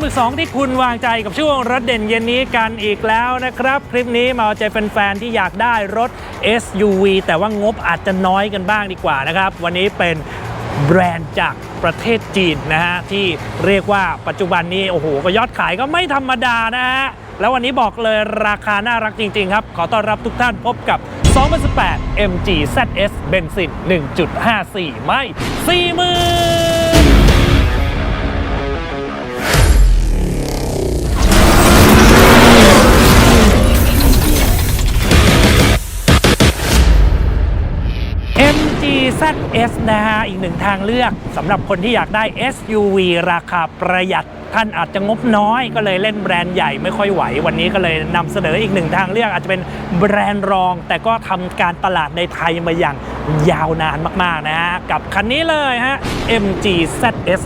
ศิปกรณ์รถมือสองที่คุณวางใจกับช่วงรถเด่นเย็นนี้กันอีกแล้วนะครับ คลิปนี้มาเอาใจแฟนๆที่อยากได้รถ SUV แต่ว่างบอาจจะน้อยกันบ้างดีกว่านะครับ วันนี้เป็นแบรนด์จากประเทศจีนนะฮะที่เรียกว่าปัจจุบันนี้โอ้โหก็ยอดขายก็ไม่ธรรมดานะฮะแล้ววันนี้บอกเลยราคาน่ารักจริง ๆ ครับ ขอต้อนรับทุกท่านพบกับ 2018 MG ZS เบนซิน 1.54 ไม่ 40,000 ZS นะฮะ อีกหนึ่งทางเลือกสำหรับคนที่อยากได้ SUV ราคาประหยัดท่านอาจจะงบน้อยก็เลยเล่นแบรนด์ใหญ่ไม่ค่อยไหว วันนี้ก็เลยนำเสนออีกหนึ่งทางเลือกอาจจะเป็นแบรนด์รอง แต่ก็ทำการตลาดในไทยมาอย่างยาวนานมาก ๆ นะฮะ กับคันนี้เลยฮะ MG ZS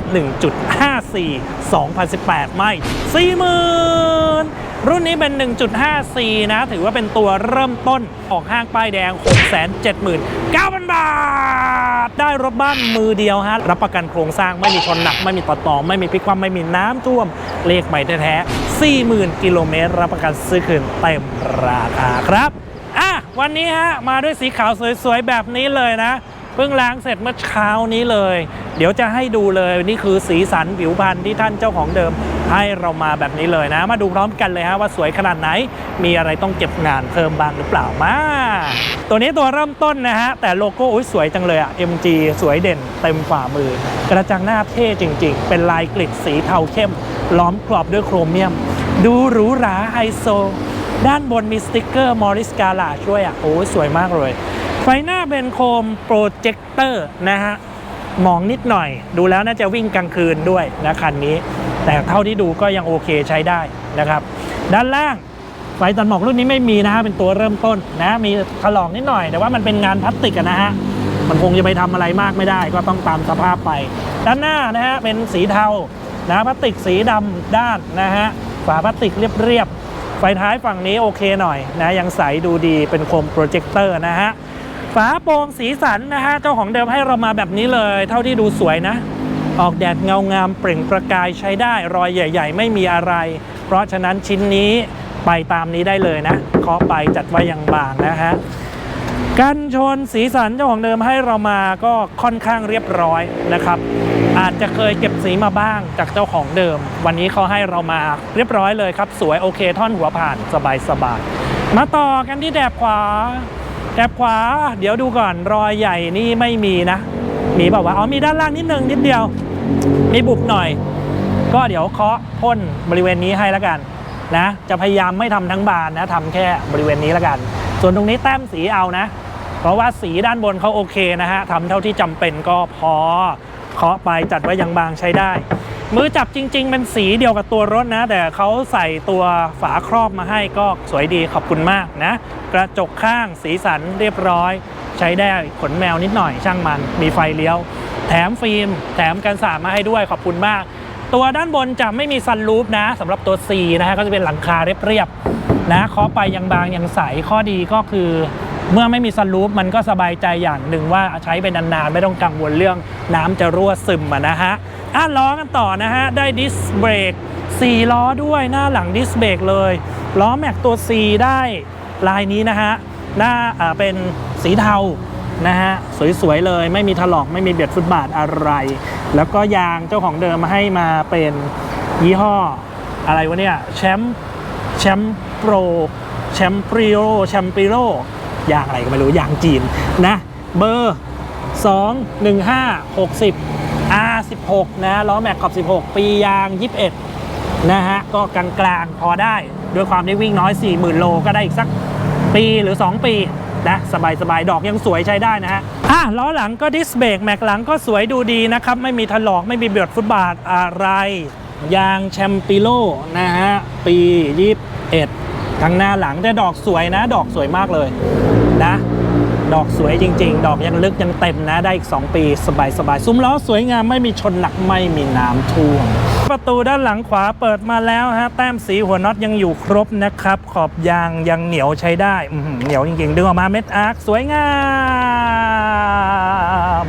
1.54 2018 ไม่ 40,000 รุ่นนี้เป็น 1.54นะ ถือว่าเป็นตัวเริ่มต้นออกห้างป้ายแดง 679,000 บาท ได้รถบ้านมือเดียวฮะ รับประกันโครงสร้างไม่มีชนหนัก ไม่มีต่อต่อ ไม่มีพลิกคว่ำไม่มีน้ำท่วม เลขใหม่แท้ๆ40,000 กิโลเมตร รับประกันซื้อคืนเต็มราคาครับ อะ วันนี้ฮะ มาด้วยสีขาวสวยๆ แบบนี้เลยนะ เพิ่งล้างเสร็จเมื่อเช้านี้เลย เดี๋ยวจะให้ดูเลยนี่คือสีสันผิวพรรณที่ท่านเจ้าของเดิม ให้เรามาแบบนี้เลยนะ มาดูพร้อมกันเลยฮะว่าสวยขนาดไหน มีอะไรต้องเก็บงานเพิ่มบ้างหรือเปล่ามาตัวนี้ตัวเริ่มต้นนะฮะแต่โลโก้อุ๊ยสวยจังเลยอะ MG สวยเด่นเต็มฝ่ามือ กระจังหน้าเท่จริง ๆ เป็นลายกริดสีเทาเข้ม ล้อมกรอบด้วยโครเมียม ดูหรูหราไฮโซด้านบนมีสติกเกอร์มอริสกาลาช่วยอะโอ้ยสวยมากเลย ไฟหน้าเป็นโคมโปรเจคเตอร์นะฮะมองนิดหน่อย ดูแล้วน่าจะวิ่งกลางคืนด้วยนะคันนี้ แต่เท่าที่ดูก็ยังโอเคใช้ได้นะครับ ด้านล่างไฟตัดหมอกรุ่นนี้ไม่มีนะฮะเป็นตัวเริ่มต้นนะมีถลอกนิดหน่อย แต่ว่ามันเป็นงานพลาสติกนะฮะมันคงจะไปทำอะไรมากไม่ได้ ก็ต้องตามสภาพไป ด้านหน้านะฮะเป็นสีเทานะพลาสติกสีดำด้านนะฮะฝาพลาสติกเรียบๆไฟท้ายฝั่งนี้โอเคหน่อยนะยังใสดูดีเป็นโคมโปรเจคเตอร์นะฮะ ฝาโปร่งสีสันนะฮะ เจ้าของเดิมให้เรามาแบบนี้เลย เท่าที่ดูสวยนะ ออกแดดเงางามเปล่งประกายใช้ได้ รอยใหญ่ ๆ ไม่มีอะไร เพราะฉะนั้นชิ้นนี้ไปตามนี้ได้เลยนะเคาะไปจัดไว้อย่างบางนะฮะกันชนสีสันเจ้าของเดิมให้เรามาก็ค่อนข้างเรียบร้อยนะครับ อาจจะเคยเก็บสีมาบ้างจากเจ้าของเดิม วันนี้เขาให้เรามาเรียบร้อยเลยครับ สวยโอเคท่อนหัวผ่านสบายสบายๆมาต่อกันที่แถบขวา แอบขวา เดี๋ยวดูก่อนรอยใหญ่นี่ไม่มีนะ มีบอกว่าเอ๋อมีด้านล่างนิดนึงนิดเดียว มีบุบหน่อย ก็เดี๋ยวเคาะพ่นบริเวณนี้ให้แล้วกันนะ จะพยายามไม่ทำทั้งบานนะทำแค่บริเวณนี้แล้วกัน ส่วนตรงนี้แต้มสีเอานะ เพราะว่าสีด้านบนเขาโอเคนะฮะทำเท่าที่จำเป็นก็พอ เคาะไปจัดไว้ยังบางใช้ได้ มือจับจริง ๆ เป็นสีเดียวกับตัวรถนะ แต่เขาใส่ตัวฝาครอบมาให้ก็สวยดีขอบคุณมากนะ กระจกข้างสีสันเรียบร้อย ใช้ได้ขนแมวนิดหน่อยช่างมัน มีไฟเลี้ยว แถมฟิล์ม แถมกันสาดมาให้ด้วยขอบคุณมาก ตัวด้านบนจะไม่มีซันรูฟนะสำหรับตัว C นะฮะก็จะเป็นหลังคาเรียบๆนะเคาะไปยังบางยังใสข้อดีก็คือ เมื่อไม่มีซันรูฟมันก็สบายใจอย่างหนึ่งว่าใช้ไปนานๆ ไม่ต้องกังวลเรื่องน้ำจะรั่วซึมะนะฮะอะล้อกันต่อนะฮะ ได้ดิสเบรก4ล้อด้วยหน้าหลังดิสเบรกเลยล้อแม็กตัว C ได้ลายนี้นะฮะหน้าเป็นสีเทานะฮะสวยๆเลยไม่มีถลอกไม่มีเบียดฟุตบาทอะไร แล้วก็ยางเจ้าของเดิมให้มาเป็นยี่ห้ออะไรวะเนี่ยแชมป์แชมป์โปรแชมปริโอแชมปิโร ยางอะไรก็ไม่รู้ยางจีนนะเบอร์ 2 1 5 60 R16 นะล้อแม็กขอบ 16 ปียาง 21 นะฮะ ก็กลางๆพอได้ ด้วยความที่วิ่งน้อย 40,000 โลก็ได้อีกสักปีหรือ 2 ปีนะสบายๆ ดอกยังสวยใช้ได้นะฮะอะล้อหลังก็ดิสเบรกแม็กหลังก็สวยดูดีนะครับ ไม่มีถลอกไม่มีเบียดฟุตบาทอะไร ยางแชมปิโลนะฮะ ปี 21ทั้งหน้าหลังแต่ดอกสวยนะ ดอกสวยมากเลย นะ ดอกสวยจริง ๆ ดอกยังลึกยังเต็มนะ ได้อีก 2 ปีสบายๆ ซุ้มล้อสวยงามไม่มีชนหนักไม่มีน้ำท่วม ประตูด้านหลังขวาเปิดมาแล้วฮะ แต้มสีหัวน็อตยังอยู่ครบนะครับ ขอบยางยังเหนียวใช้ได้เหนียวจริงๆ ดึงออกมาเม็ดอาร์คสวยงาม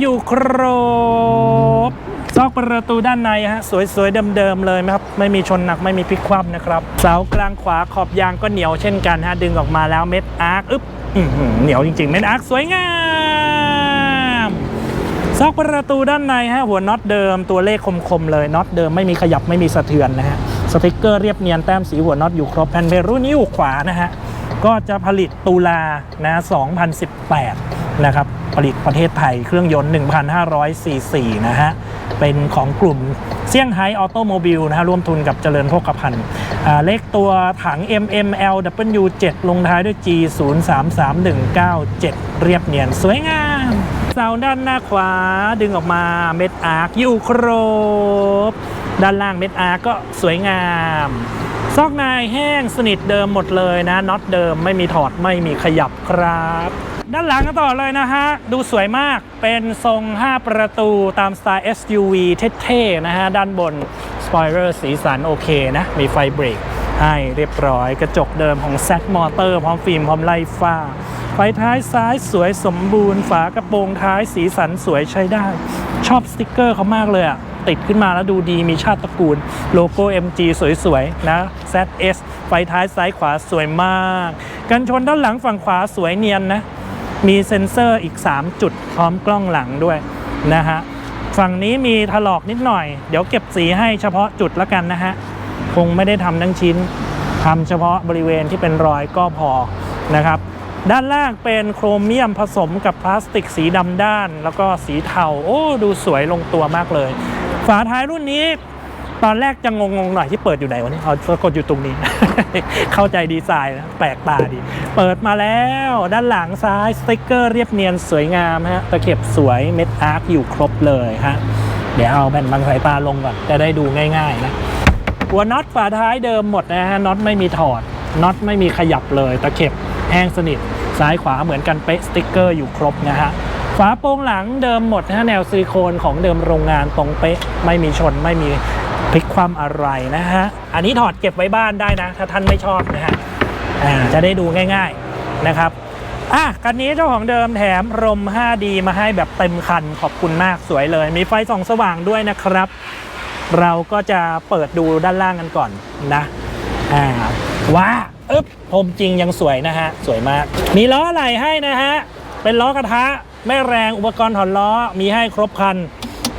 อยู่ครบ ซอกประตูด้านในฮะสวยๆเดิมๆเลยนะครับไม่มีชนหนักไม่มีพลิกคว่ำนะครับเสากลางขวาขอบยางก็เหนียวเช่นกันฮะดึงออกมาแล้วเม็ดอาร์คอึ๊บเหนียวจริงๆ เม็ดอาร์คสวยงามซอกประตูด้านในฮะหัวน็อตเดิมตัวเลขคมๆเลยน็อตเดิมไม่มีขยับไม่มีสะเทือนนะฮะสติกเกอร์เรียบเนียนแต้มสีหัวน็อตอยู่ครบแผ่นเบรูนี่อยู่ขวานะฮะก็จะผลิตตุลานะ2018 นะครับผลิตประเทศไทยเครื่องยนต์ 1,500ซีซีนะฮะ เป็นของกลุ่มเซี่ยงไฮ้ออโตโมบิลนะฮะร่วมทุนกับเจริญโภคภัณฑ์เลขตัวถัง MMLW7 ลงท้ายด้วย G 0 3 3 1 9 7 เรียบเนียนสวยงามเสาด้านหน้าขวาดึงออกมาเม็ดอาร์คอยู่ครบ ด้านล่างเม็ดอาร์คก็สวยงามซอกในแห้งสนิทเดิมหมดเลยนะน็อตเดิมไม่มีถอดไม่มีขยับครับ ด้านหลังกันต่อเลยนะฮะ ดูสวยมากเป็นทรง 5 ประตูตามสไตล์ SUV เท่ๆ นะฮะ ด้านบน สปอยเลอร์สีสันโอเคนะ มีไฟเบรกให้เรียบร้อยกระจกเดิมของ Z มอเตอร์พร้อมฟิล์มพร้อมไล่ฟ้า ไฟท้ายซ้ายสวยสมบูรณ์ ฝากระโปรงท้ายสีสันสวยใช้ได้ ชอบสติกเกอร์เขามากเลยอะติดขึ้นมาแล้วดูดีมีชาติตระกูล โลโก้ MG สวยๆ นะ ZS ไฟท้ายซ้ายขวาสวยมาก กันชนด้านหลังฝั่งขวาสวยเนียนนะ มีเซ็นเซอร์อีก 3 จุดพร้อมกล้องหลังด้วยนะฮะฝั่งนี้มีถลอกนิดหน่อย เดี๋ยวเก็บสีให้เฉพาะจุดละกันนะฮะ คงไม่ได้ทำทั้งชิ้นทำเฉพาะบริเวณที่เป็นรอยก็พอนะครับ ด้านล่างเป็นโครเมียมผสมกับพลาสติกสีดำด้าน แล้วก็สีเทา โอ้ ดูสวยลงตัวมากเลย ฝาท้ายรุ่นนี้ ตอนแรกจะงงๆหน่อยที่เปิดอยู่ไหนวะเนี่ยเอาปรากฏอยู่ตรงนี้ เข้าใจดีไซน์นะแปลกตาดี เปิดมาแล้วด้านหลังซ้ายสติกเกอร์เรียบเนียนสวยงามฮะตะเข็บสวยเม็ดอาร์คอยู่ครบเลยฮะเดี๋ยวเอาแผ่นบางสายตาลงก่อนจะได้ดูง่ายๆนะหัวน็อตฝาท้ายเดิมหมดนะฮะน็อตไม่มีถอดน็อตไม่มีขยับเลย ตะเข็บแห้งสนิท ซ้ายขวาเหมือนกันเป๊ะสติกเกอร์อยู่ครบนะฮะฝาโปร่งหลังเดิมหมดฮะแนวซิลิโคนของเดิมโรงงานตรงเป๊ะไม่มีชนไม่มี พลิกความอะไรนะฮะ อันนี้ถอดเก็บไว้บ้านได้นะ ถ้าท่านไม่ชอบนะฮะจะได้ดูง่ายๆนะครับอะคันนี้เจ้าของเดิมแถมรม 5D มาให้แบบเต็มคันขอบคุณมากสวยเลย มีไฟส่องสว่างด้วยนะครับ เราก็จะเปิดดูด้านล่างกันก่อนนะอ่าว่าอึ๊บพรมจริงยังสวยนะฮะ สวยมาก มีล้ออะไรให้นะฮะ เป็นล้อกระทะไม่แรงอุปกรณ์ถอดล้อมีให้ครบคัน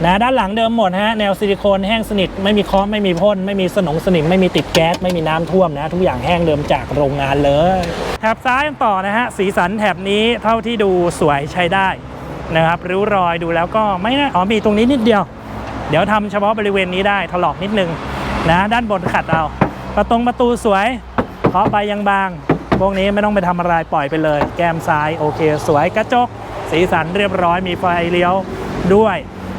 นะด้านหลังเดิมหมดฮะแนวซิลิโคนแห้งสนิทไม่มีคอไม่มีพ่นไม่มีสนงสนิมไม่มีติดแก๊สไม่มีน้ำท่วมนะ ทุกอย่างแห้งเดิมจากโรงงานเลยแถบซ้ายต่อนะฮะสีสันแถบนี้เท่าที่ดูสวยใช้ได้นะครับริ้วรอยดูแล้วก็ไม่น่าอ๋อมีตรงนี้นิดเดียว เดี๋ยวทำเฉพาะบริเวณนี้ได้ถลอกนิดนึงนะด้านบนขัดเอาประตงประตูสวยเคาะไปยังบางพวกนี้ไม่ต้องไปทำอะไรปล่อยไปเลย แก้มซ้ายโอเค สวยกระจก สีสันเรียบร้อยมีไฟเลี้ยวด้วย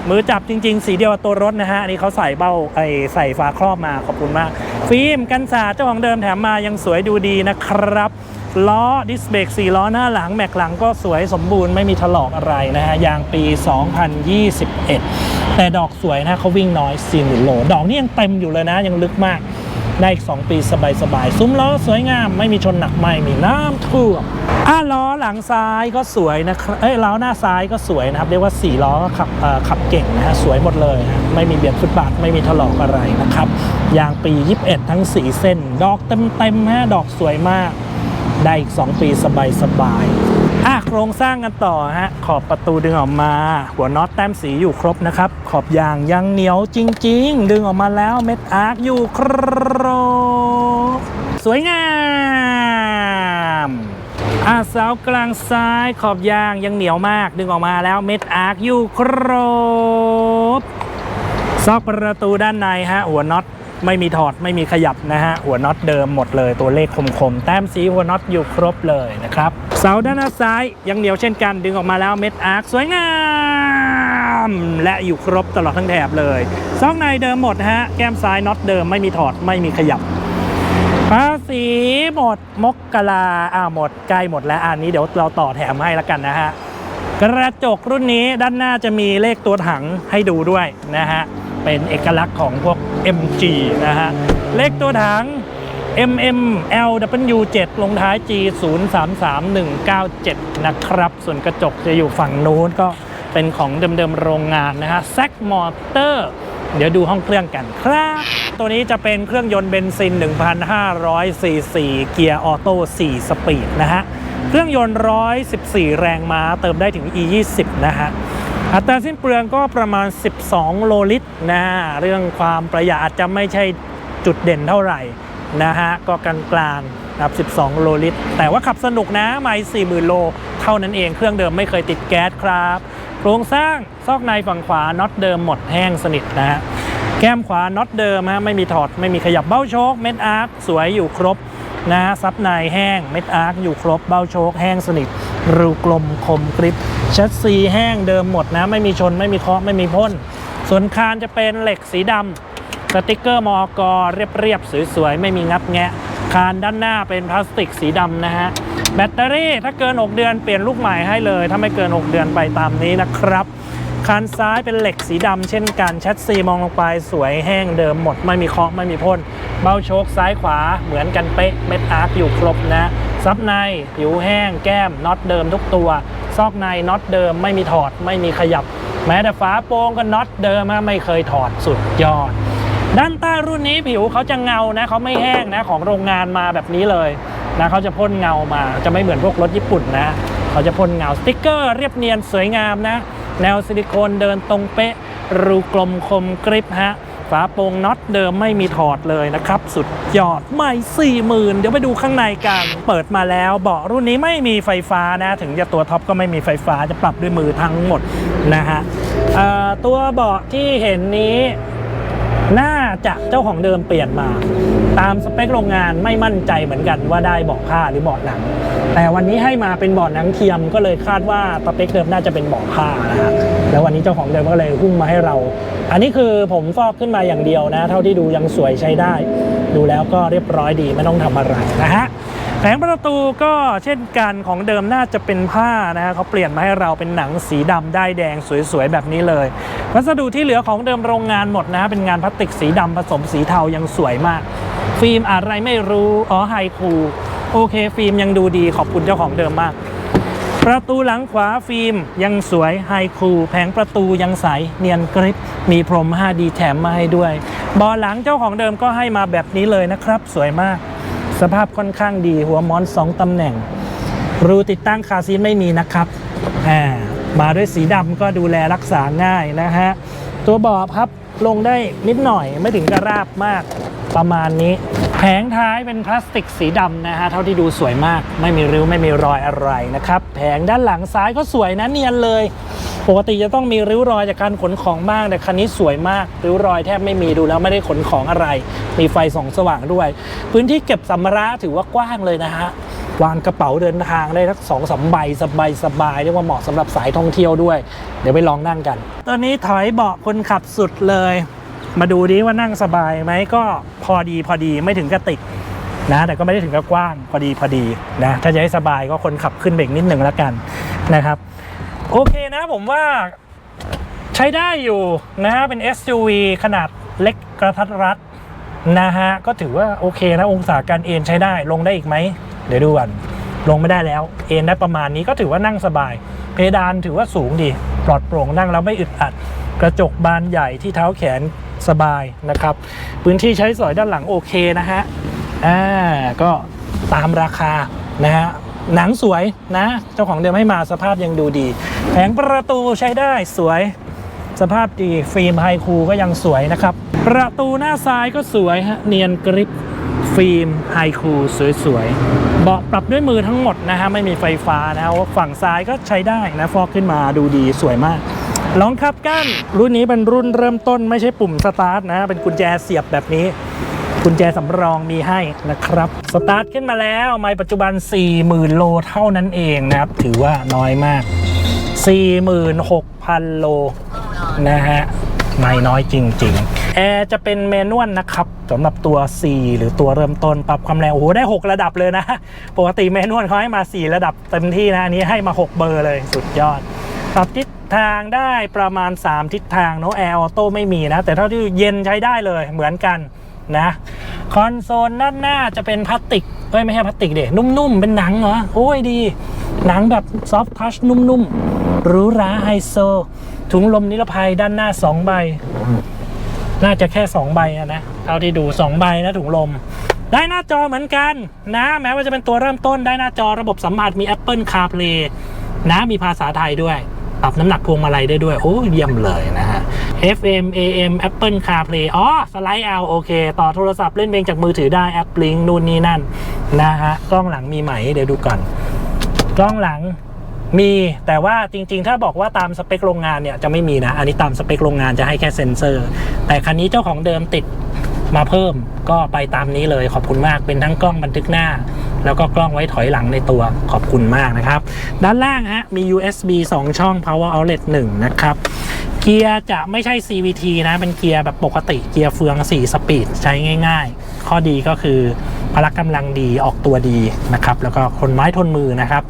มือจับจริง ๆ สีเดียวกับตัวรถนะฮะอันนี้เขาใส่เบ้าไอใส่ฝาครอบมาขอบคุณมาก ฟิล์มกันสาดเจ้าของเดิมแถมมายังสวยดูดีนะครับ ล้อดิสเบรก4ล้อหน้าหลังแม็กหลังก็สวยสมบูรณ์ไม่มีถลอกอะไรนะฮะยางปี 2021 แต่ดอกสวยนะเขาวิ่งน้อย4 0,000โลดอกนี่ยังเต็มอยู่เลยนะยังลึกมาก ได้อีก 2 ปีสบายๆ ซุ้มล้อสวยงาม ไม่มีชนหนักไม่มีน้ำท่วมอะล้อหลังซ้ายก็สวยนะครับเอ้ยล้อหน้าซ้ายก็สวยนะครับ เรียกว่า 4 ล้อขับเอ่อขับเก่งนะฮะสวยหมดเลยฮะไม่มีเบียดฟุตบาทไม่มีถลอกอะไรนะครับยางปี 21 ทั้ง 4 เส้น ดอกเต็มๆฮะดอกสวยมาก ได้อีก 2 ปีสบายๆ อะโครงสร้างกันต่อฮะขอบประตูดึงออกมา หัวน็อตแต้มสีอยู่ครบนะครับ ขอบยางยังเหนียวจริง ๆ ดึงออกมาแล้วเม็ดอาร์คอยู่ครบสวยงามอะเสากลางซ้ายขอบยางยังเหนียวมาก ดึงออกมาแล้วเม็ดอาร์คอยู่ครบซอกประตูด้านในฮะหัวน็อต ไม่มีถอดไม่มีขยับนะฮะ หัวน็อตเดิมหมดเลยตัวเลขคมๆ แต้มสีหัวน็อตอยู่ครบเลยนะครับ เสาด้านซ้ายยังเหนียวเช่นกันดึงออกมาแล้วเม็ดอาร์คสวยงามและอยู่ครบตลอดทั้งแถบเลยซอกในเดิมหมดฮะ แก้มซ้ายน็อตเดิมไม่มีถอดไม่มีขยับภาษีหมดมกกลาอ่าหมดใกล้หมดแล้วอันนี้เดี๋ยวเราต่อแถมให้แล้วกันนะฮะกระจกรุ่นนี้ด้านหน้าจะมีเลขตัวถังให้ดูด้วยนะฮะ เป็นเอกลักษณ์ของพวก MG นะฮะ เลขตัวถัง MMLW7 ลงท้าย G 0 3 3 1 9 7 นะครับ ส่วนกระจกจะอยู่ฝั่งนู้นก็เป็นของเดิมๆโรงงานนะฮะแซกมอเตอร์เดี๋ยวดูห้องเครื่องกันครับ ตัวนี้จะเป็นเครื่องยนต์เบนซิน 1,500ซีซีเกียร์ออโต้ 4 สปีดนะฮะ เครื่องยนต์ 114 แรงม้าเติมได้ถึง E20 นะฮะ อัตราสิ้นเปลืองก็ประมาณ 12 โลลิตรนะฮะเรื่องความประหยัดอาจจะไม่ใช่จุดเด่นเท่าไหร่นะฮะก็กลางๆนะครับ 12 โลลิตร แต่ว่าขับสนุกนะไม่40,000 โล เท่านั้นเองเครื่องเดิมไม่เคยติดแก๊สครับ โครงสร้างซอกในฝั่งขวาน็อตเดิมหมดแห้งสนิทนะฮะแก้มขวาน็อตเดิมฮะไม่มีถอดไม่มีขยับเบ้าโชคเม็ดอาร์คสวยอยู่ครบนะฮะซับในแห้งเม็ดอาร์คอยู่ครบเบ้าโชคแห้งสนิท รูกลมคมกริบชัดซีแห้งเดิมหมดนะ ไม่มีชนไม่มีเคาะไม่มีพ่น ส่วนคานจะเป็นเหล็กสีดำสติกเกอร์มอกรเรียบๆสวยๆ ไม่มีงับแงะ คานด้านหน้าเป็นพลาสติกสีดำนะฮะ แบตเตอรี่ถ้าเกิน 6 เดือนเปลี่ยนลูกใหม่ให้เลย ถ้าไม่เกิน 6 เดือนไปตามนี้นะครับคานซ้ายเป็นเหล็กสีดำเช่นกันแชทซีมองลงไปสวยแห้งเดิมหมด ไม่มีเคาะไม่มีพ่น เบ้าโชคซ้ายขวาเหมือนกันเป๊ะเม็ดอาร์คอยู่ครบนะ ซับในผิวแห้ง แก้มน็อตเดิมทุกตัว ซอกในน็อตเดิมไม่มีถอดไม่มีขยับ แม้แต่ฝาโปรงก็น็อตเดิมฮะไม่เคยถอดสุดยอด ด้านใต้รุ่นนี้ผิวเขาจะเงานะเขาไม่แห้งนะของโรงงานมาแบบนี้เลยนะเขาจะพ่นเงามาจะไม่เหมือนพวกรถญี่ปุ่นนะเขาจะพ่นเงาสติ๊กเกอร์เรียบเนียนสวยงามนะ แนวซิลิโคนเดินตรงเป๊ะรูกลมคมกริบฮะ ฝาโปรงน็อตเดิมไม่มีถอดเลยนะครับ สุดยอดไม่สี่หมื่นเดี๋ยวไปดูข้างในกัน เปิดมาแล้วเบาะรุ่นนี้ไม่มีไฟฟ้านะ ถึงจะตัวท็อปก็ไม่มีไฟฟ้าจะปรับด้วยมือทั้งหมดนะฮะตัวเบาะที่เห็นนี้น่าจะเจ้าของเดิมเปลี่ยนมา ตามสเปคโรงงานไม่มั่นใจเหมือนกันว่าได้เบาะผ้าหรือเบาะหนัง แต่วันนี้ให้มาเป็นเบาะหนังเทียมก็เลยคาดว่าสเปคเดิมน่าจะเป็นเบาะผ้านะฮะแล้ววันนี้เจ้าของเดิมก็เลยหุ้มมาให้เรา อันนี้คือผมฟอกขึ้นมาอย่างเดียวนะ เท่าที่ดูยังสวยใช้ได้ ดูแล้วก็เรียบร้อยดีไม่ต้องทำอะไรนะฮะแผงประตูก็เช่นกันของเดิมน่าจะเป็นผ้านะฮะเขาเปลี่ยนมาให้เราเป็นหนังสีดำได้แดงสวยๆ แบบนี้เลย วัสดุที่เหลือของเดิมโรงงานหมดนะฮะเป็นงานพลาสติกสีดำผสมสีเทายังสวยมาก ฟิล์มอะไรไม่รู้อ๋อไฮคูโอเค ฟิล์มยังดูดีขอบคุณเจ้าของเดิมมาก ประตูหลังขวาฟิล์มยังสวยไฮคูแผงประตูยังใสเนียนกริบมีพรม 5D แถมมาให้ด้วยบาะหลังเจ้าของเดิมก็ให้มาแบบนี้เลยนะครับ สวยมาก สภาพค่อนข้างดีหัวมอน 2 ตำแหน่ง รูติดตั้งคาซีไม่มีนะครับอ่ามาด้วยสีดำก็ดูแลรักษาง่ายนะฮะ ตัวบาะพับลงได้นิดหน่อยไม่ถึงกระราบมากประมาณนี้ แผงท้ายเป็นพลาสติกสีดำนะฮะ เท่าที่ดูสวยมาก ไม่มีริ้ว ไม่มีรอยอะไรนะครับ แผงด้านหลังซ้ายก็สวยนะเนียนเลย ปกติจะต้องมีริ้วรอยจากการขนของบ้างแต่คันนี้สวยมาก ริ้วรอยแทบไม่มีดูแล้วไม่ได้ขนของอะไร มีไฟส่องสว่างด้วย พื้นที่เก็บสัมภาระถือว่ากว้างเลยนะฮะวางกระเป๋าเดินทางได้ทั้งสองสามใบสบายสบายเรียกว่าเหมาะสำหรับสายท่องเที่ยวด้วย เดี๋ยวไปลองนั่งกัน ตอนนี้ถอยเบาะคนขับสุดเลย มาดูดิว่านั่งสบายไหมก็พอดีพอดีไม่ถึงกระติกนะแต่ก็ไม่ได้ถึงกับกว้างพอดีพอดีนะถ้าจะให้สบายก็คนขับขึ้นเบรกนิดหนึ่งแล้วกันนะครับ โอเคนะผมว่าใช้ได้อยู่นะฮะเป็น SUV ขนาดเล็กกระทัดรัดนะฮะก็ถือว่าโอเคนะองศาการเอนใช้ได้ลงได้อีกไหมเดี๋ยวดูก่อนลงไม่ได้แล้วเอนได้ประมาณนี้ก็ถือว่านั่งสบาย เพดานถือว่าสูงดี ปลอดโปร่งนั่งแล้วไม่อึดอัด กระจกบานใหญ่ที่เท้าแขน สบายนะครับ พื้นที่ใช้สอยด้านหลังโอเคนะฮะอ่าก็ตามราคานะฮะหนังสวยนะ เจ้าของเดิมให้มาสภาพยังดูดี แผงประตูใช้ได้สวยสภาพดีฟิล์มไฮคูก็ยังสวยนะครับ ประตูหน้าซ้ายก็สวยฮะเนียนกริบฟิล์มไฮคูสวยๆเบาะปรับด้วยมือทั้งหมดนะฮะไม่มีไฟฟ้านะฮะฝั่งซ้ายก็ใช้ได้นะฟอกขึ้นมาดูดีสวยมาก ลองขับกันรุ่นนี้เป็นรุ่นเริ่มต้นไม่ใช่ปุ่มสตาร์ทนะ เป็นกุญแจเสียบแบบนี้ กุญแจสำรองมีให้นะครับ สตาร์ทขึ้นมาแล้วไม่ปัจจุบัน 40,000 โลเท่านั้นเองนะครับ ถือว่าน้อยมาก 46,000 โลนะฮะไม่น้อยจริง ๆ แอร์จะเป็นเมนวลนะครับสำหรับตัว4หรือตัวเริ่มต้นปรับความแรงโอ้โหได้ 6 ระดับเลยนะ ปกติเมนวลเขาให้มา 4 ระดับเต็มที่นะอันนี้ให้มา 6 เบอร์เลยสุดยอด ปรับทิศทางได้ประมาณ 3 ทิศทางเนาะแอร์ออโต้ไม่มีนะ แต่เท่าที่เย็นใช้ได้เลยเหมือนกันนะคอนโซลด้านหน้าจะเป็นพลาสติกเอ้ยไม่ใช่พลาสติกเด็นุ่มๆ เป็นหนังเหรอโอ้ยดี หนังแบบซอฟ t ์ทัชนุ่มๆหรูหราไฮโซ ถุงลมนิรภัยด้านหน้า 2 ใบ น่าจะแค่ 2 ใบนะเท่าที่ดู 2 ใบนะถุงลม ได้หน้าจอเหมือนกันนะ แม้ว่าจะเป็นตัวเริ่มต้นได้หน้าจอระบบสัมผัสมี Apple CarPlay นะมีภาษาไทยด้วย ปรับน้ำหนักพวงมาลัยได้ด้วย โอ้เยี่ยมเลยนะฮะ FM AM Apple CarPlay อ๋อ สไลด์เอาโอเค ต่อโทรศัพท์เล่นเพลงจากมือถือได้แอป Link นู่นนี่นั่น นะฮะ กล้องหลังมีไหม เดี๋ยวดูก่อน กล้องหลังมีแต่ว่าจริงๆ ถ้าบอกว่าตามสเปคโรงงานเนี่ยจะไม่มีนะ อันนี้ตามสเปคโรงงานจะให้แค่เซ็นเซอร์ แต่คันนี้เจ้าของเดิมติดมาเพิ่มก็ไปตามนี้เลยขอบคุณมากเป็นทั้งกล้องบันทึกหน้า แล้วก็กล้องไว้ถอยหลังในตัวขอบคุณมากนะครับ ด้านล่างฮะมี USB 2 ช่อง Power Outlet 1 นะครับ เกียร์จะไม่ใช่ CVT นะ เป็นเกียร์แบบปกติเกียร์เฟือง 4 สปีดใช้ง่าย ๆ ข้อดีก็คือพละกำลังดีออกตัวดีนะครับ แล้วก็คนไม้ทนมือนะครับ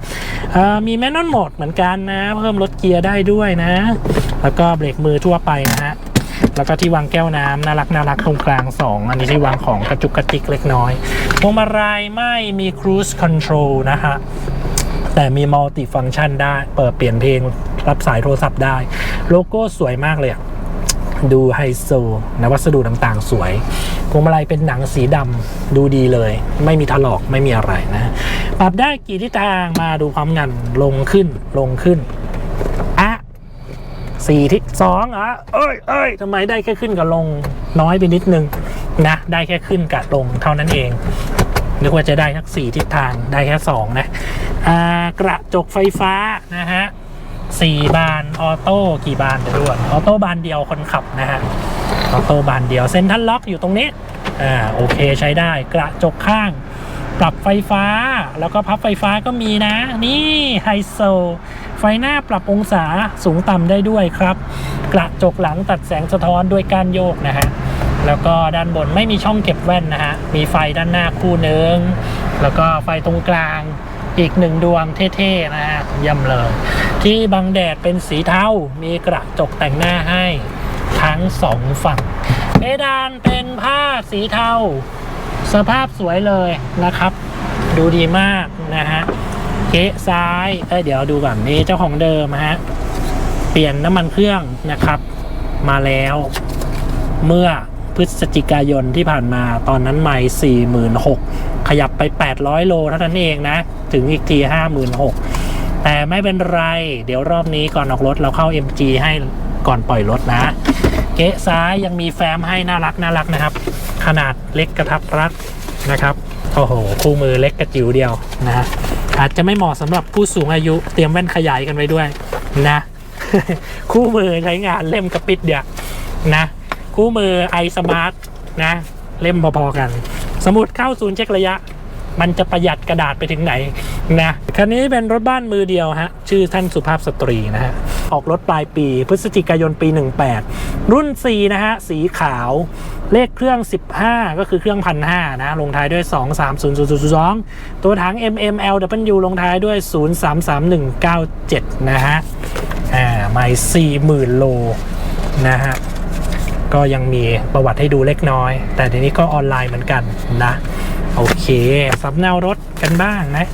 มีแมนนวลโหมดเหมือนกันนะ เพิ่มลดเกียร์ได้ด้วยนะ แล้วก็เบรกมือทั่วไปนะฮะ แล้วก็ที่วางแก้วน้ำน่ารักน่ารักตรงกลาง 2 อันนี้ที่วางของกระจุกกระจิกเล็กน้อยพวงมาลัยไม่มี cruise control นะฮะแต่มีมัลติฟัง c t ชันได้ เปิดเปลี่ยนเพลงรับสายโทรศัพท์ได้ โลโก้สวยมากเลยอะดูไฮโซนะวัสดุต่างๆ สวยพวงมาลัยเป็นหนังสีดำดูดีเลย ไม่มีถลอกไม่มีอะไรนะ ปรับได้กี่ทิศทางมาดูพร้อมกันลงขึ้นลงขึ้น 4 ที่2อะเอ้ยเอ้ยทำไมได้แค่ขึ้นกับลงน้อยไปนิดนึงนะได้แค่ขึ้นกับลงเท่านั้นเองนึกว่าจะได้ทั้ง4ทิศทางได้แค่ 2 นะกระจกไฟฟ้านะฮะสี่บานออโต้กี่บานเดี๋ด่วนออโต้บานเดียวคนขับนะฮะออโต้บานเดียวเซ็นทรันล็อกอยู่ตรงนี้อ่าโอเคใช้ได้กระจกข้าง ปรับไฟฟ้าแล้วก็พับไฟฟ้าก็มีนะ นี่ไฮโซ ไฟหน้าปรับองศาสูงต่ำได้ด้วยครับ กระจกหลังตัดแสงสะท้อนด้วยการโยกนะฮะแล้วก็ด้านบนไม่มีช่องเก็บแว่นนะฮะมีไฟด้านหน้าคู่หนึ่งแล้วก็ไฟตรงกลางอีกหนึ่งดวงเท่ๆนะฮะย่ำเลย ที่บังแดดเป็นสีเทา มีกระจกแต่งหน้าให้ทั้งสองฝั่งเพดานเป็นผ้าสีเทา สภาพสวยเลยนะครับ ดูดีมากนะฮะ เก๊ะซ้ายเอ้ยเดี๋ยวดูก่อนนี่เจ้าของเดิมฮะเปลี่ยนน้ำมันเครื่องนะครับ มาแล้ว เมื่อพฤศจิกายนที่ผ่านมาตอนนั้นไม่46,000ขยับไป 800 โลเท่านั้นเองนะ ถึงอีกที 56,000แต่ไม่เป็นไร เดี๋ยวรอบนี้ก่อนออกรถเราเข้า MG ให้ก่อนปล่อยรถนะ เก๊ะซ้ายยังมีแฟ้มให้น่ารักน่ารักนะครับ ขนาดเล็กกระทับรัดนะครับ โอ้โห คู่มือเล็กกระจิ๋วเดียวนะฮะ อาจจะไม่เหมาะสำหรับผู้สูงอายุเตรียมแว่นขยายกันไว้ด้วยนะ คู่มือใช้งานเล่มกระปิดเดียวนะ คู่มือไอสมาร์ทนะ เล่มพอๆกัน สมุดเข้าศูนย์เช็คระยะ มันจะประหยัดกระดาษไปถึงไหนนะคันนี้เป็นรถบ้านมือเดียวฮะ ชื่อท่านสุภาพสตรีนะฮะ ออกรถปลายปี พฤศจิกายนปี 18 รุ่น4นะฮะ สีขาว เลขเครื่อง 15 ก็คือเครื่องพันห้านะ ลงท้ายด้วย 23002 ตัวถัง MMLW ลงท้ายด้วย 033197 นะฮะ อ่าไม่40,000 โล นะฮะ ก็ยังมีประวัติให้ดูเล็กน้อย แต่ทีนี้ก็ออนไลน์เหมือนกันนะ โอเคสำเนารถกันบ้างนะ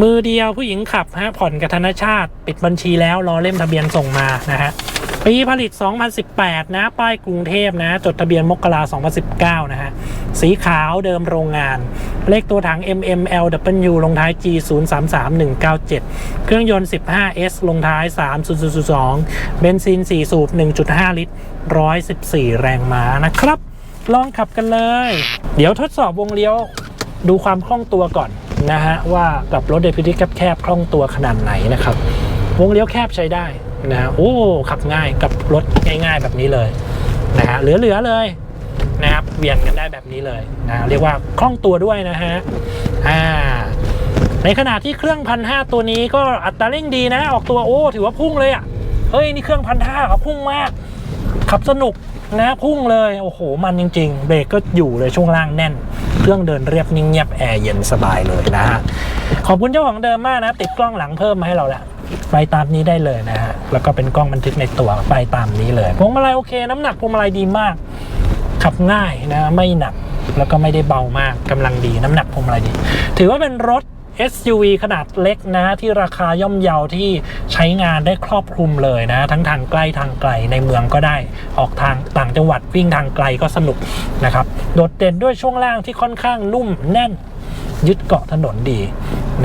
มือเดียวผู้หญิงขับฮะผ่อนกับธนชาติ ปิดบัญชีแล้วรอเล่มทะเบียนส่งมานะฮะ ปีผลิต 2018 นะ ป้ายกรุงเทพนะ จดทะเบียนมกรา2019 นะฮะ สีขาวเดิมโรงงาน เลขตัวถัง MMLW ลงท้าย G 0 3 3 1 9 7 เครื่องยนต์ 15S ลงท้าย 3002 เบนซิน 4 สูบ 1.5 ลิตร 114 แรงม้านะครับ ลองขับกันเลย เดี๋ยวทดสอบวงเลี้ยวดูความคล่องตัวก่อนนะฮะ ว่ากับรถเดพิทิแคบๆคล่องตัวขนาดไหนนะครับ วงเลี้ยวแคบใช้ได้ นะฮะโอ้ขับง่ายกับรถง่าย ๆ แบบนี้เลยนะฮะเหลือๆเลยนะครับเวียนกันได้แบบนี้เลยนะเรียกว่าคล่องตัวด้วยนะฮะอ่าในขณะที่เครื่องพันห้าตัวนี้ก็อัตราเร่งดีนะ ออกตัวโอ้ถือว่าพุ่งเลยอะ่ะเฮ้ยนี่เครื่องพันห้าพุ่งมาก ขับสนุกนะพุ่งเลยโอ้โหมันจริง ๆ เบรกก็อยู่เลยช่วงล่างแน่น เครื่องเดินเรียบนิ่งเงียบแอร์เย็นสบายเลยนะฮะขอบคุณเจ้าของเดิมมากนะ ติดกล้องหลังเพิ่มมาให้เราแล้ว ไปตามนี้ได้เลยนะฮะ แล้วก็เป็นกล้องบันทึกในตัวไปตามนี้เลยพวงมาลัยโอเค น้ำหนักพวงมาลัยดีมาก ขับง่ายนะไม่หนักแล้วก็ไม่ได้เบามากกำลังดีน้ำหนักพวงมาลัยดี ถือว่าเป็นรถ SUV ขนาดเล็กนะที่ราคาย่อมเยาที่ใช้งานได้ครอบคลุมเลยนะ ทั้งทางใกล้ทางไกลในเมืองก็ได้ออกทางต่างจังหวัดวิ่งทางไกลก็สนุกนะครับ โดดเด่นด้วยช่วงล่างที่ค่อนข้างนุ่มแน่นยึดเกาะถนนดี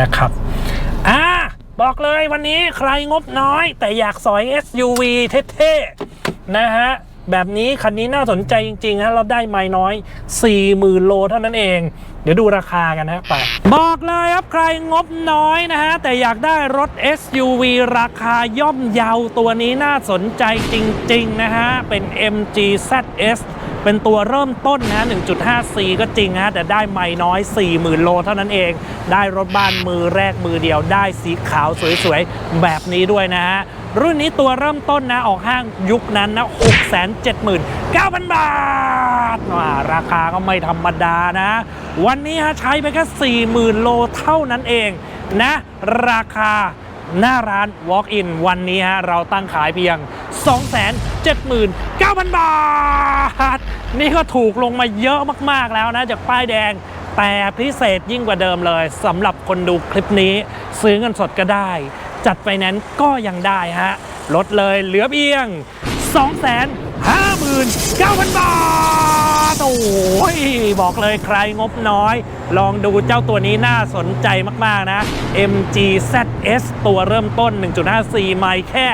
นะครับอ่า บอกเลยวันนี้ใครงบน้อย แต่อยากสอย SUV เท่ๆ นะฮะ แบบนี้คันนี้น่าสนใจจริงๆฮะเราได้ไม่น้อย 40,000 โลเท่านั้นเอง เดี๋ยวดูราคากันนะไปบอกเลยครับใครงบน้อยนะฮะ แต่อยากได้รถ SUV ราคาย่อมเยาตัวนี้น่าสนใจจริงๆ นะฮะ เป็น MG ZS เป็นตัวเริ่มต้นนะ 1.5C ก็จริงฮะแต่ได้ไม่น้อย 40,000 โลเท่านั้นเอง ได้รถบ้านมือแรกมือเดียว ได้สีขาวสวยๆ แบบนี้ด้วยนะฮะ รุ่นนี้ตัวเริ่มต้นนะ ออกห้างยุคนั้นนะ 679,000 บาทราคาก็ไม่ธรรมดานะ วันนี้ฮะใช้ไปแค่ 40,000 โลเท่านั้นเองนะ ราคาหน้าร้าน Walk-in วันนี้ฮะเราตั้งขายเพียง 279,000 บาท นี่ก็ถูกลงมาเยอะมากๆแล้วนะจากป้ายแดงแต่พิเศษยิ่งกว่าเดิมเลยสำหรับคนดูคลิปนี้ ซื้อเงินสดก็ได้ จัดไฟแนนซ์ก็ยังได้ฮะลดเลยเหลือเพียง 59,000 บาท โอ้ย บอกเลยใครงบน้อย ลองดูเจ้าตัวนี้น่าสนใจมาก ๆ นะ MG ZS ตัวเริ่มต้น 1.54 ไมล์แค่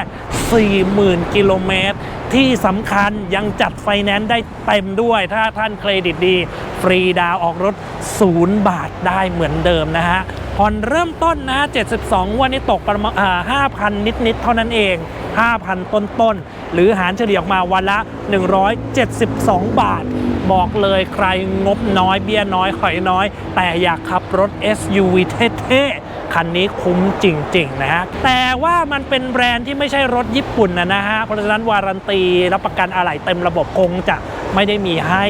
40,000 กิโลเมตร ที่สำคัญยังจัดไฟแนนซ์ได้เต็มด้วย ถ้าท่านเครดิตดี ฟรีดาวออกรถ 0 บาทได้เหมือนเดิมนะฮะผ่อนเริ่มต้นนะ 72 วันนี้ตกประมาณอ่า5,000 นิด ๆ เท่านั้นเอง 5,000 ต้นๆหรือหารเฉลี่ยออกมาวันละ 172 บาท บอกเลยใครงบน้อยเบี้ยน้อยหอยน้อย แต่อยากขับรถ SUV เท่ๆ คันนี้คุ้มจริง ๆ นะฮะ แต่ว่ามันเป็นแบรนด์ที่ไม่ใช่รถญี่ปุ่นนะนะฮะ เพราะฉะนั้นวารันตีรับประกันอะไหล่เต็มระบบคงจะ ไม่ได้มีให้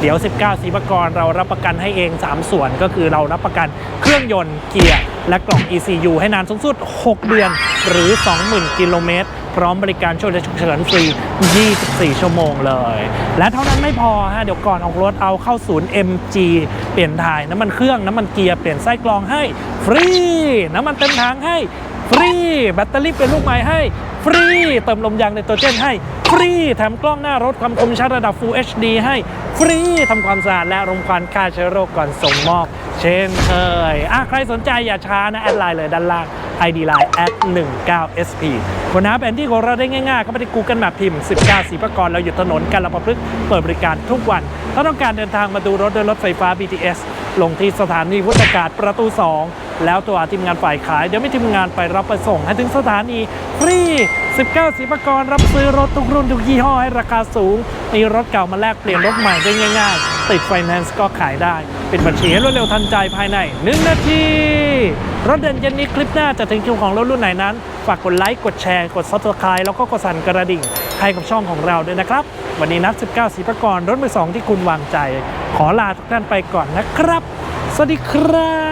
เดี๋ยว 19 สีปกรเรารับประกันให้เอง 3 ส่วนก็คือเรารับประกันเครื่องยนต์เกียร์ และกล่อง ECU ให้นานสูงสุด 6 เดือน หรือ 20,000 กิโลเมตร พร้อมบริการช่วยเหลือฉุกเฉินฟรี 24 ชั่วโมงเลย และเท่านั้นไม่พอฮะเดี๋ยวก่อนออกรถเอาเข้าศูนย์ MG เปลี่ยนถ่ายน้ำมันเครื่องน้ำมันเกียร์เปลี่ยนไส้กรองให้ฟรี น้ำมันเต็มถังให้ ฟรี แบตเตอรี่เป็นลูกใหม่ให้ ฟรี เติมลมยางในตัวเจนให้ ฟรีแถมกล้องหน้ารถความคมชัดระดับ Full HD ให้ ฟรีทำความสะอาดและรมควันฆ่าเชื้อโรคก่อนส่งมอบ เช่นเคยอะใครสนใจอย่าช้านะ แอดไลน์เลยด้านล่าง ID Line at 19SP คนหาแผนที่ของเราได้ง่ายๆ ก็ไปที่ Google Map พิมพ์ 19สีประกรเราอยู่ถนนกาลประพฤกษ์เปิดบริการทุกวัน ถ้าต้องการเดินทางมาดูรถโดยรถไฟฟ้า BTS ลงที่สถานีพุทธกาศประตู 2 แล้วตัวทีมงานฝ่ายขาย เดี๋ยวไม่ทีมงานไปรับไปส่งให้ถึงสถานีฟรี 19สีประกรรับซื้อรถทุกรุ่นทุกยี่ห้อให้ราคาสูง มีรถเก่ามาแลกเปลี่ยนรถใหม่ได้ง่าย ๆ ติดไฟแนนซ์ก็ขายได้เป็นบัญชีให้รวดเร็วทันใจภายใน 1 นาทีรถเด่นเย็นนี้คลิปหน้าจะถึงคิวของรถรุ่นไหนนั้น ฝากกดไลค์ กดแชร์ กด subscribe แล้วก็กดสั่นกระดิ่งให้กับช่องของเราด้วยนะครับ วันนี้นัด 19สีประกรรถมือสองที่คุณวางใจ ขอลาทุกท่านไปก่อนนะครับ สวัสดีครับ